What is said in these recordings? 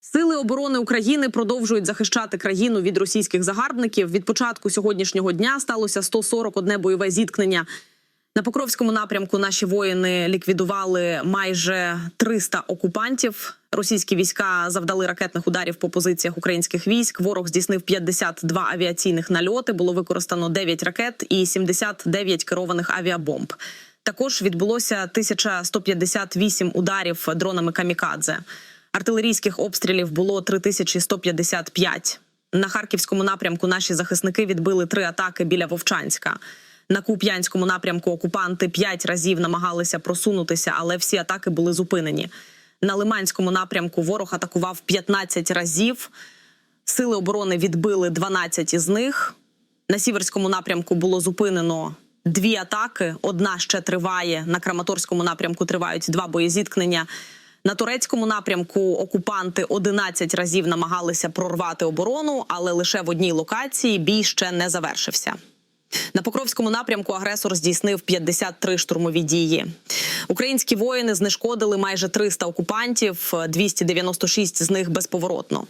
Сили оборони України продовжують захищати країну від російських загарбників. Від початку сьогоднішнього дня сталося 141 бойове зіткнення. На Покровському напрямку наші воїни ліквідували майже 300 окупантів. Російські війська завдали ракетних ударів по позиціях українських військ. Ворог здійснив 52 авіаційних нальоти. Було використано 9 ракет і 79 керованих авіабомб. Також відбулося 1158 ударів дронами камікадзе. Артилерійських обстрілів було 3155. На харківському напрямку наші захисники відбили три атаки біля Вовчанська. На Куп'янському напрямку окупанти п'ять разів намагалися просунутися, але всі атаки були зупинені. На Лиманському напрямку ворог атакував 15 разів. Сили оборони відбили 12 із них. На сіверському напрямку було зупинено дві атаки. Одна ще триває. На Краматорському напрямку тривають два боєзіткнення. На турецькому напрямку окупанти 11 разів намагалися прорвати оборону, але лише в одній локації бій ще не завершився. На Покровському напрямку агресор здійснив 53 штурмові дії. Українські воїни знешкодили майже 300 окупантів, 296 з них безповоротно.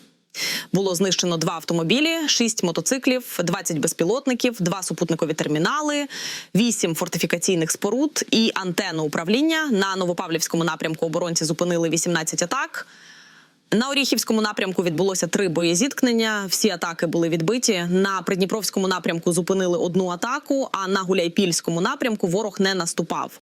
Було знищено два автомобілі, шість мотоциклів, 20 безпілотників, два супутникові термінали, вісім фортифікаційних споруд і антенну управління. На Новопавлівському напрямку оборонці зупинили 18 атак. На Оріхівському напрямку відбулося три боєзіткнення. Всі атаки були відбиті. На Придніпровському напрямку зупинили одну атаку. А на Гуляйпільському напрямку ворог не наступав.